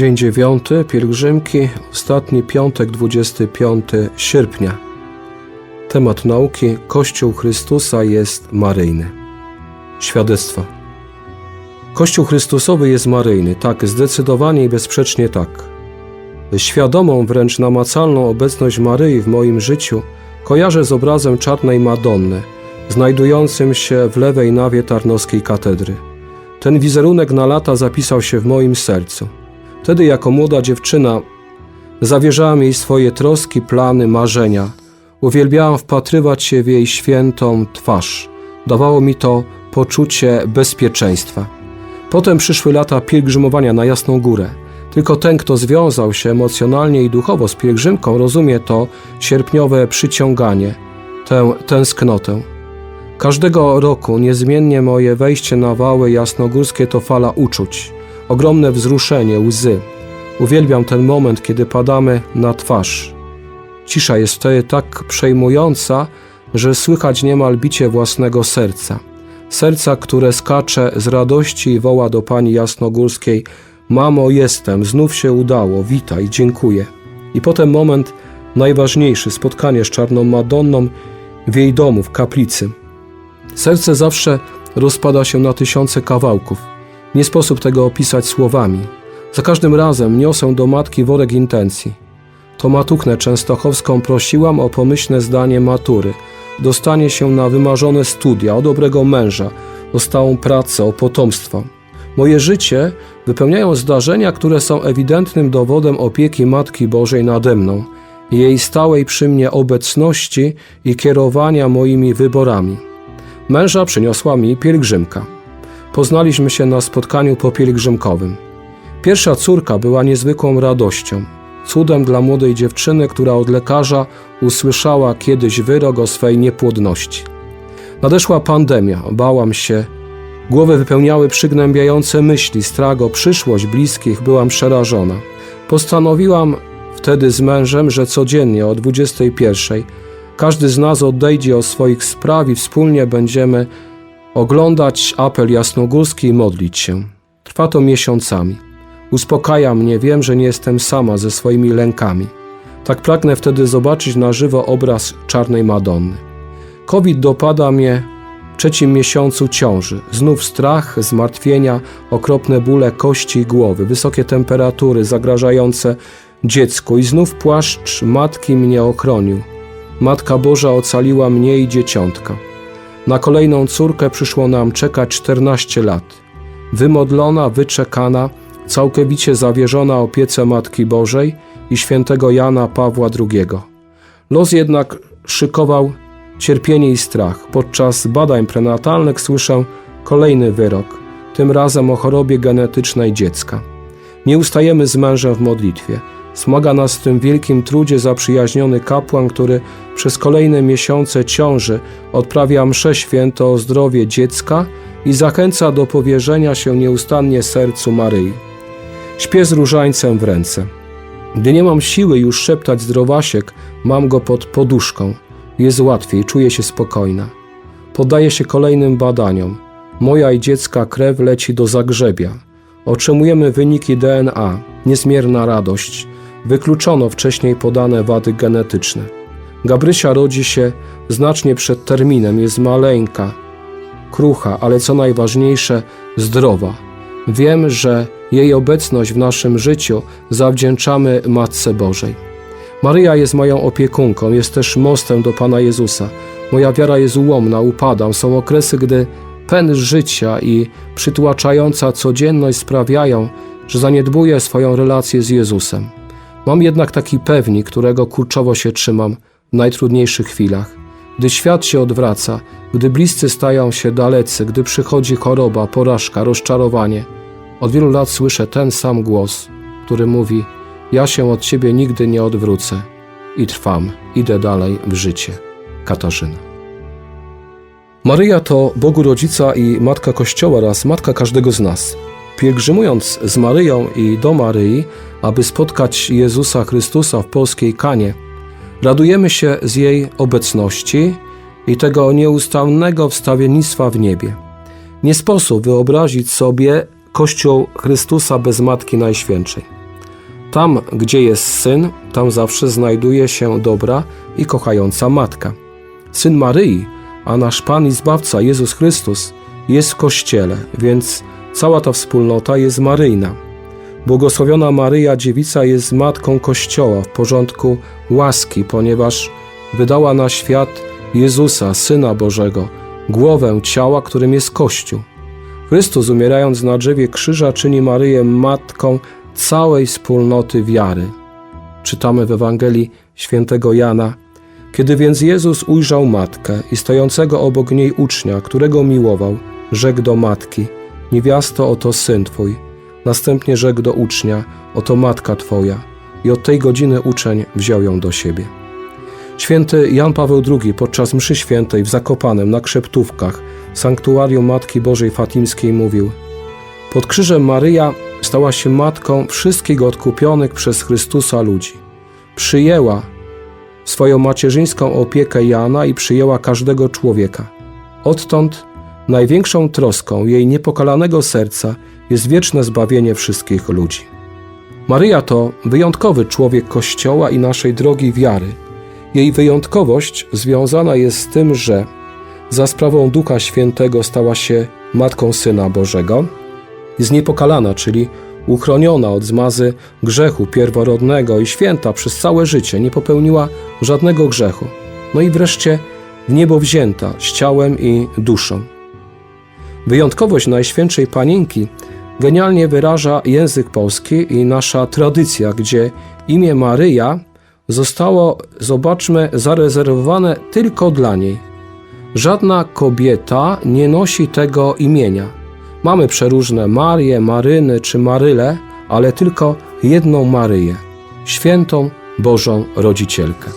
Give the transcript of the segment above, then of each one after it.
Dzień dziewiąty, pielgrzymki, ostatni piątek, 25 sierpnia. Temat nauki Kościół Chrystusa jest maryjny. Świadectwo. Kościół Chrystusowy jest maryjny, tak, zdecydowanie i bezsprzecznie tak. Świadomą, wręcz namacalną obecność Maryi w moim życiu kojarzę z obrazem czarnej Madonny, znajdującym się w lewej nawie Tarnowskiej katedry. Ten wizerunek na lata zapisał się w moim sercu. Wtedy, jako młoda dziewczyna, zawierzałam jej swoje troski, plany, marzenia. Uwielbiałam wpatrywać się w jej świętą twarz. Dawało mi to poczucie bezpieczeństwa. Potem przyszły lata pielgrzymowania na Jasną Górę. Tylko ten, kto związał się emocjonalnie i duchowo z pielgrzymką, rozumie to sierpniowe przyciąganie, tę tęsknotę. Każdego roku niezmiennie moje wejście na wały jasnogórskie to fala uczuć, ogromne wzruszenie, łzy. Uwielbiam ten moment, kiedy padamy na twarz. Cisza jest wtedy tak przejmująca, że słychać niemal bicie własnego serca. Serca, które skacze z radości i woła do pani jasnogórskiej: Mamo, jestem, znów się udało, witaj, dziękuję. I potem moment najważniejszy spotkanie z czarną Madonną w jej domu, w kaplicy. Serce zawsze rozpada się na tysiące kawałków. Nie sposób tego opisać słowami. Za każdym razem niosę do matki worek intencji. To matuchnę częstochowską prosiłam o pomyślne zdanie matury, dostanie się na wymarzone studia, o dobrego męża, o stałą pracę, o potomstwo. Moje życie wypełniają zdarzenia, które są ewidentnym dowodem opieki Matki Bożej nade mną, jej stałej przy mnie obecności i kierowania moimi wyborami. Męża przyniosła mi pielgrzymka. Poznaliśmy się na spotkaniu popielgrzymkowym. Pierwsza córka była niezwykłą radością, cudem dla młodej dziewczyny, która od lekarza usłyszała kiedyś wyrok o swej niepłodności. Nadeszła pandemia, bałam się. Głowę wypełniały przygnębiające myśli, strach o przyszłość bliskich, byłam przerażona. Postanowiłam wtedy z mężem, że codziennie o 21 każdy z nas odejdzie od swoich spraw i wspólnie będziemy oglądać apel jasnogórski i modlić się. Trwa to miesiącami. Uspokaja mnie, wiem, że nie jestem sama ze swoimi lękami. Tak pragnę wtedy zobaczyć na żywo obraz czarnej Madonny. COVID dopada mnie w trzecim miesiącu ciąży. Znów strach, zmartwienia, okropne bóle kości i głowy, wysokie temperatury zagrażające dziecku i znów płaszcz matki mnie ochronił. Matka Boża ocaliła mnie i dzieciątka. Na kolejną córkę przyszło nam czekać 14 lat. Wymodlona, wyczekana, całkowicie zawierzona opiece Matki Bożej i świętego Jana Pawła II. Los jednak szykował cierpienie i strach. Podczas badań prenatalnych słyszę kolejny wyrok, tym razem o chorobie genetycznej dziecka. Nie ustajemy z mężem w modlitwie. Smaga nas w tym wielkim trudzie zaprzyjaźniony kapłan, który przez kolejne miesiące ciąży odprawia mszę święto o zdrowie dziecka i zachęca do powierzenia się nieustannie sercu Maryi. Śpię z różańcem w ręce. Gdy nie mam siły już szeptać zdrowasiek, mam go pod poduszką. Jest łatwiej, czuję się spokojna. Poddaję się kolejnym badaniom. Moja i dziecka krew leci do zagrzebia. Otrzymujemy wyniki DNA, niezmierna radość. Wykluczono wcześniej podane wady genetyczne. Gabrysia rodzi się znacznie przed terminem, jest maleńka, krucha, ale co najważniejsze, zdrowa. Wiem, że jej obecność w naszym życiu zawdzięczamy Matce Bożej. Maryja jest moją opiekunką, jest też mostem do Pana Jezusa. Moja wiara jest ułomna, upadam. Są okresy, gdy pęd życia i przytłaczająca codzienność sprawiają, że zaniedbuję swoją relację z Jezusem. Mam jednak taki pewnik, którego kurczowo się trzymam w najtrudniejszych chwilach. Gdy świat się odwraca, gdy bliscy stają się dalecy, gdy przychodzi choroba, porażka, rozczarowanie, od wielu lat słyszę ten sam głos, który mówi: Ja się od ciebie nigdy nie odwrócę i trwam, idę dalej w życie. Katarzyna. Maryja to Bogu Rodzica i Matka Kościoła oraz Matka każdego z nas. Pielgrzymując z Maryją i do Maryi, aby spotkać Jezusa Chrystusa w polskiej Kanie, radujemy się z jej obecności i tego nieustannego wstawiennictwa w niebie. Nie sposób wyobrazić sobie Kościół Chrystusa bez Matki Najświętszej. Tam, gdzie jest syn, tam zawsze znajduje się dobra i kochająca matka. Syn Maryi, a nasz Pan i Zbawca Jezus Chrystus jest w Kościele, więc cała ta wspólnota jest maryjna. Błogosławiona Maryja Dziewica jest matką Kościoła w porządku łaski, ponieważ wydała na świat Jezusa, Syna Bożego, głowę ciała, którym jest Kościół. Chrystus, umierając na drzewie krzyża, czyni Maryję matką całej wspólnoty wiary. Czytamy w Ewangelii świętego Jana. Kiedy więc Jezus ujrzał matkę i stojącego obok niej ucznia, którego miłował, rzekł do matki: Niewiasto, oto syn twój. Następnie rzekł do ucznia: Oto matka twoja. I od tej godziny uczeń wziął ją do siebie. Święty Jan Paweł II podczas mszy świętej w Zakopanem na Krzeptówkach, sanktuarium Matki Bożej Fatimskiej mówił: Pod krzyżem Maryja stała się matką wszystkich odkupionych przez Chrystusa ludzi. Przyjęła swoją macierzyńską opiekę Jana i przyjęła każdego człowieka. Odtąd największą troską jej niepokalanego serca jest wieczne zbawienie wszystkich ludzi. Maryja to wyjątkowy człowiek Kościoła i naszej drogi wiary. Jej wyjątkowość związana jest z tym, że za sprawą Ducha Świętego stała się Matką Syna Bożego, jest niepokalana, czyli uchroniona od zmazy grzechu pierworodnego i święta przez całe życie, nie popełniła żadnego grzechu. No i wreszcie w niebo wzięta z ciałem i duszą. Wyjątkowość Najświętszej Panienki genialnie wyraża język polski i nasza tradycja, gdzie imię Maryja zostało, zobaczmy, zarezerwowane tylko dla niej. Żadna kobieta nie nosi tego imienia. Mamy przeróżne Marie, Maryny czy Maryle, ale tylko jedną Maryję, świętą Bożą Rodzicielkę.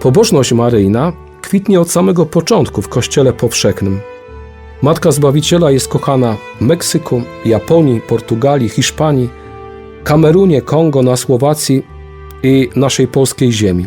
Pobożność maryjna kwitnie od samego początku w Kościele Powszechnym. Matka Zbawiciela jest kochana w Meksyku, Japonii, Portugalii, Hiszpanii, Kamerunie, Kongo, na Słowacji i naszej polskiej ziemi.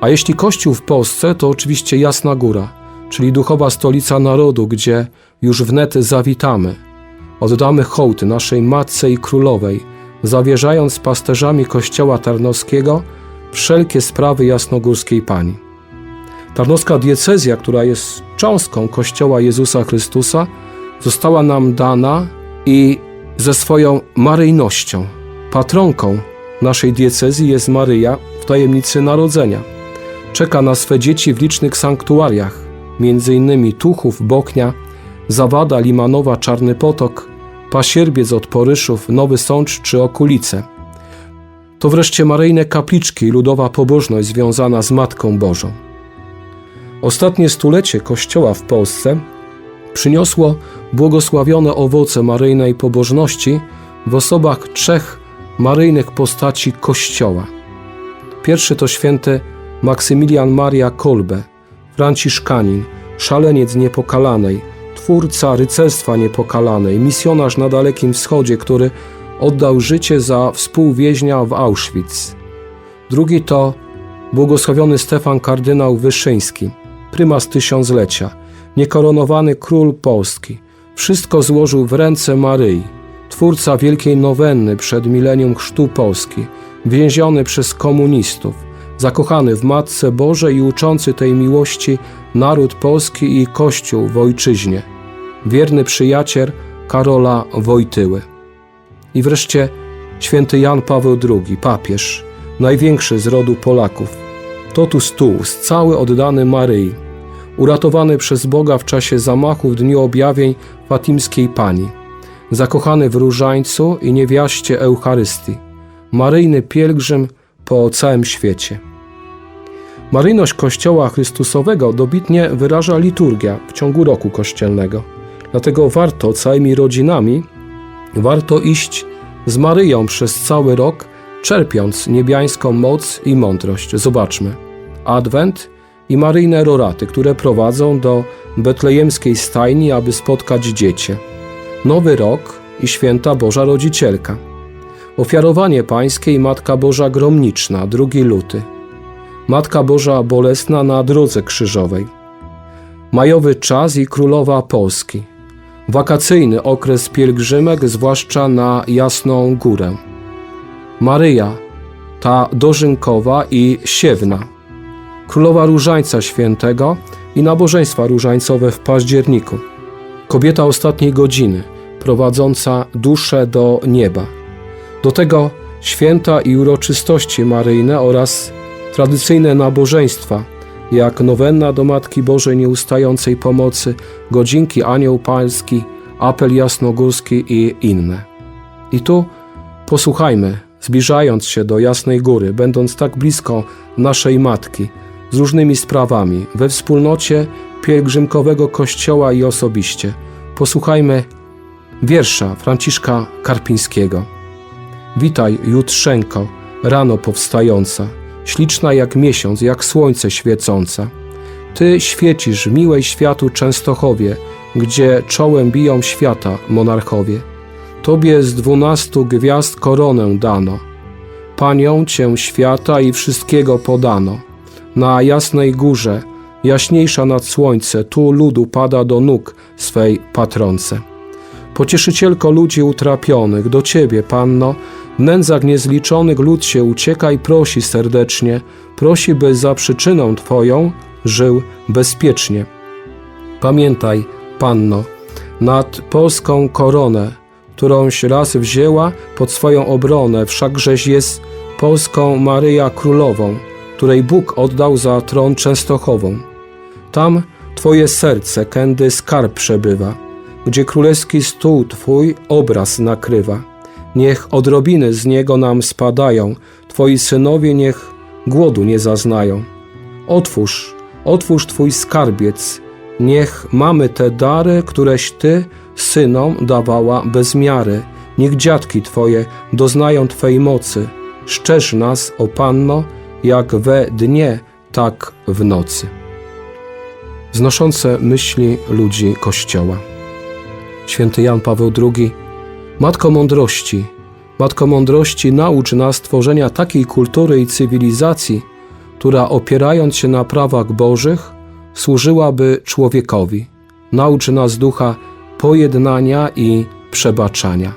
A jeśli Kościół w Polsce, to oczywiście Jasna Góra, czyli duchowa stolica narodu, gdzie już wnet zawitamy. Oddamy hołd naszej Matce i Królowej, zawierzając pasterzami Kościoła Tarnowskiego wszelkie sprawy jasnogórskiej Pani. Tarnowska diecezja, która jest cząstką Kościoła Jezusa Chrystusa, została nam dana i ze swoją maryjnością, patronką naszej diecezji jest Maryja w tajemnicy narodzenia. Czeka na swe dzieci w licznych sanktuariach, m.in. Tuchów, Boknia, Zawada, Limanowa, Czarny Potok, Pasierbiec od Poryszów, Nowy Sącz czy Okulice. To wreszcie maryjne kapliczki i ludowa pobożność związana z Matką Bożą. Ostatnie stulecie Kościoła w Polsce przyniosło błogosławione owoce maryjnej pobożności w osobach trzech maryjnych postaci Kościoła. Pierwszy to święty Maksymilian Maria Kolbe, franciszkanin, szaleniec niepokalanej, twórca rycerstwa niepokalanej, misjonarz na Dalekim Wschodzie, który oddał życie za współwieźnia w Auschwitz. Drugi to błogosławiony Stefan kardynał Wyszyński, prymas tysiąclecia, niekoronowany król Polski. Wszystko złożył w ręce Maryi, twórca wielkiej nowenny przed milenium chrztu Polski, więziony przez komunistów, zakochany w Matce Bożej i uczący tej miłości naród polski i Kościół w ojczyźnie, wierny przyjaciel Karola Wojtyły. I wreszcie święty Jan Paweł II, papież, największy z rodu Polaków, totus tuus, cały oddany Maryi, uratowany przez Boga w czasie zamachu w dniu objawień fatimskiej Pani, zakochany w różańcu i niewiaście Eucharystii, maryjny pielgrzym po całym świecie. Maryjność Kościoła Chrystusowego dobitnie wyraża liturgia w ciągu roku kościelnego. Dlatego warto całymi rodzinami, warto iść z Maryją przez cały rok, czerpiąc niebiańską moc i mądrość. Zobaczmy. Adwent i maryjne roraty, które prowadzą do betlejemskiej stajni, aby spotkać dziecię. Nowy rok i święta Boża Rodzicielka. Ofiarowanie Pańskie i Matka Boża Gromniczna, 2 luty. Matka Boża Bolesna na drodze krzyżowej. Majowy czas i Królowa Polski. Wakacyjny okres pielgrzymek, zwłaszcza na Jasną Górę. Maryja, ta dożynkowa i siewna, królowa Różańca Świętego i nabożeństwa różańcowe w październiku, kobieta ostatniej godziny, prowadząca duszę do nieba. Do tego święta i uroczystości maryjne oraz tradycyjne nabożeństwa, jak nowenna do Matki Bożej Nieustającej Pomocy, godzinki Anioł Pański, apel jasnogórski i inne. I tu posłuchajmy, zbliżając się do Jasnej Góry, będąc tak blisko naszej Matki, z różnymi sprawami, we wspólnocie pielgrzymkowego Kościoła i osobiście. Posłuchajmy wiersza Franciszka Karpińskiego. Witaj, Jutrzenko, rano powstająca, śliczna jak miesiąc, jak słońce świecąca. Ty świecisz w miłej światu Częstochowie, gdzie czołem biją świata monarchowie. Tobie z dwunastu gwiazd koronę dano. Panią cię świata i wszystkiego podano. Na jasnej górze, jaśniejsza nad słońce, tu ludu pada do nóg swej patronce. Pocieszycielko ludzi utrapionych, do Ciebie, Panno, nędzach niezliczonych lud się ucieka i prosi serdecznie, prosi, by za przyczyną Twoją żył bezpiecznie. Pamiętaj, Panno, nad polską koronę, którąś raz wzięła pod swoją obronę, wszakżeś jest polską Maryja Królową, której Bóg oddał za tron Częstochową. Tam Twoje serce, kędy skarb przebywa, gdzie królewski stół Twój obraz nakrywa. Niech odrobiny z niego nam spadają, Twoi synowie niech głodu nie zaznają. Otwórz, otwórz Twój skarbiec, niech mamy te dary, któreś Ty synom dawała bez miary. Niech dziadki Twoje doznają Twej mocy. Szczerz nas, o Panno, jak we dnie, tak w nocy. Znoszące myśli ludzi Kościoła. Święty Jan Paweł II, Matko Mądrości, Matko Mądrości, naucz nas tworzenia takiej kultury i cywilizacji, która opierając się na prawach Bożych, służyłaby człowiekowi. Naucz nas ducha pojednania i przebaczania.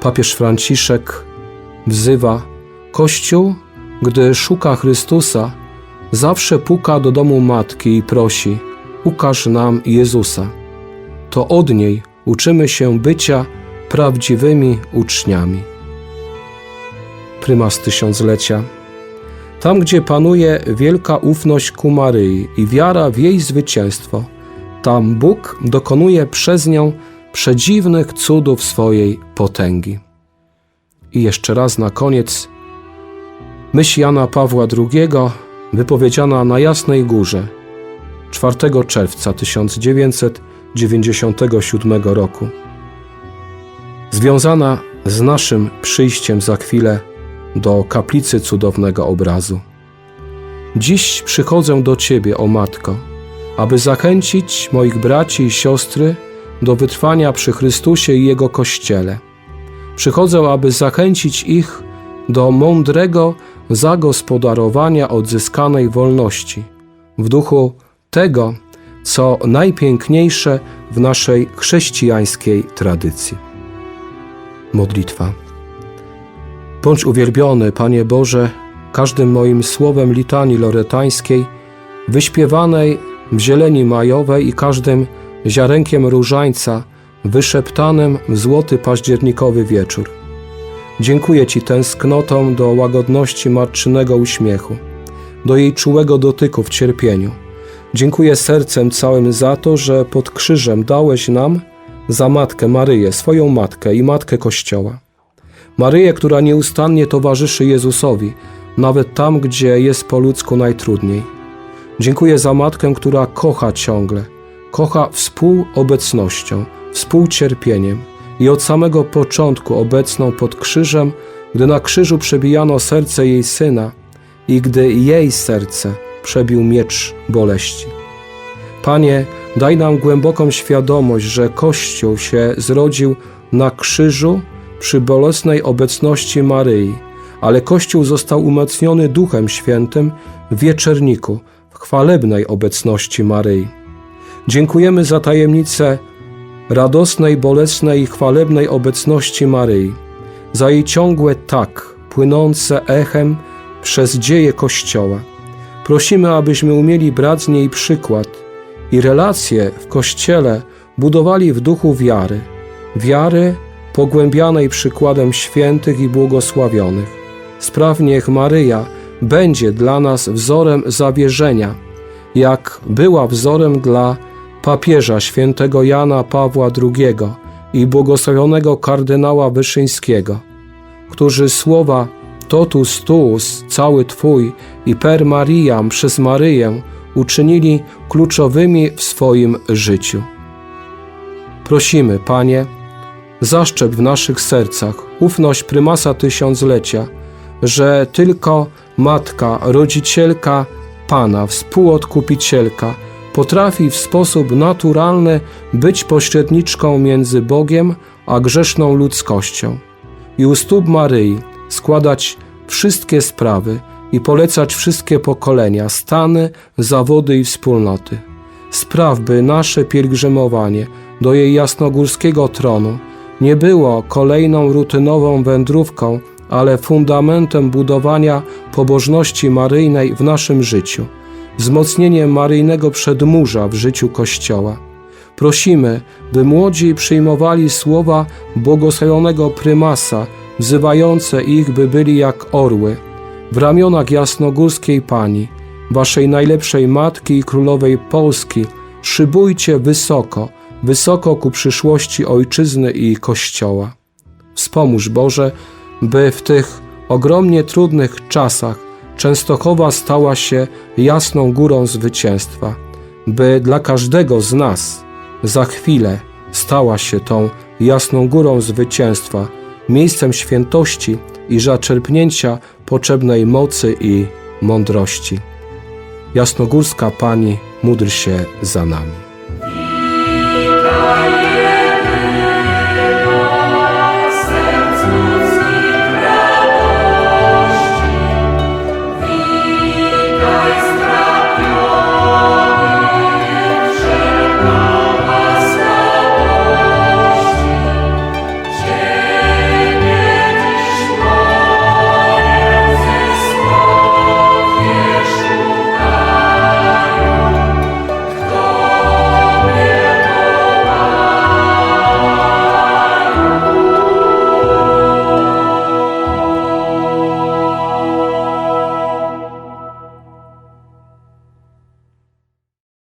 Papież Franciszek wzywa Kościół, gdy szuka Chrystusa, zawsze puka do domu matki i prosi: Ukaż nam Jezusa. To od niej uczymy się bycia prawdziwymi uczniami. Prymas tysiąclecia. Tam, gdzie panuje wielka ufność ku Maryi i wiara w jej zwycięstwo, tam Bóg dokonuje przez nią przedziwnych cudów swojej potęgi. I jeszcze raz na koniec myśl Jana Pawła II, wypowiedziana na Jasnej Górze 4 czerwca 1997 roku, związana z naszym przyjściem za chwilę do kaplicy cudownego obrazu. Dziś przychodzę do Ciebie, o Matko, aby zachęcić moich braci i siostry do wytrwania przy Chrystusie i Jego Kościele. Przychodzę, aby zachęcić ich do mądrego zagospodarowania odzyskanej wolności w duchu tego, co najpiękniejsze w naszej chrześcijańskiej tradycji. Modlitwa. Bądź uwielbiony, Panie Boże, każdym moim słowem litanii loretańskiej, wyśpiewanej w zieleni majowej i każdym ziarenkiem różańca, wyszeptanym w złoty październikowy wieczór. Dziękuję Ci tęsknotą do łagodności matczynego uśmiechu, do jej czułego dotyku w cierpieniu. Dziękuję sercem całym za to, że pod krzyżem dałeś nam za Matkę Maryję, swoją Matkę i Matkę Kościoła. Maryję, która nieustannie towarzyszy Jezusowi, nawet tam, gdzie jest po ludzku najtrudniej. Dziękuję za Matkę, która kocha ciągle, kocha współobecnością, współcierpieniem i od samego początku obecną pod krzyżem, gdy na krzyżu przebijano serce jej syna i gdy jej serce przebił miecz boleści. Panie, daj nam głęboką świadomość, że Kościół się zrodził na krzyżu przy bolesnej obecności Maryi, ale Kościół został umocniony Duchem Świętym w wieczerniku, w chwalebnej obecności Maryi. Dziękujemy za tajemnicę radosnej, bolesnej i chwalebnej obecności Maryi, za jej ciągłe tak, płynące echem przez dzieje Kościoła. Prosimy, abyśmy umieli brać z niej przykład i relacje w Kościele budowali w duchu wiary, wiary pogłębianej przykładem świętych i błogosławionych. Spraw niech Maryja będzie dla nas wzorem zawierzenia, jak była wzorem dla papieża świętego Jana Pawła II i błogosławionego kardynała Wyszyńskiego, którzy słowa totus tuus, cały Twój i per Mariam przez Maryję uczynili kluczowymi w swoim życiu. Prosimy, Panie, zaszczep w naszych sercach ufność prymasa tysiąclecia, że tylko Matka, Rodzicielka Pana, Współodkupicielka potrafi w sposób naturalny być pośredniczką między Bogiem a grzeszną ludzkością i u stóp Maryi składać wszystkie sprawy i polecać wszystkie pokolenia, stany, zawody i wspólnoty. Spraw, by nasze pielgrzymowanie do jej jasnogórskiego tronu nie było kolejną rutynową wędrówką, ale fundamentem budowania pobożności maryjnej w naszym życiu, wzmocnieniem maryjnego przedmurza w życiu Kościoła. Prosimy, by młodzi przyjmowali słowa błogosławionego prymasa, wzywające ich, by byli jak orły, w ramionach jasnogórskiej Pani, Waszej najlepszej Matki i Królowej Polski, szybujcie wysoko, wysoko ku przyszłości Ojczyzny i Kościoła. Wspomóż Boże, by w tych ogromnie trudnych czasach Częstochowa stała się jasną górą zwycięstwa, by dla każdego z nas za chwilę stała się tą jasną górą zwycięstwa, miejscem świętości i zaczerpnięcia potrzebnej mocy i mądrości. Jasnogórska Pani, módl się za nami.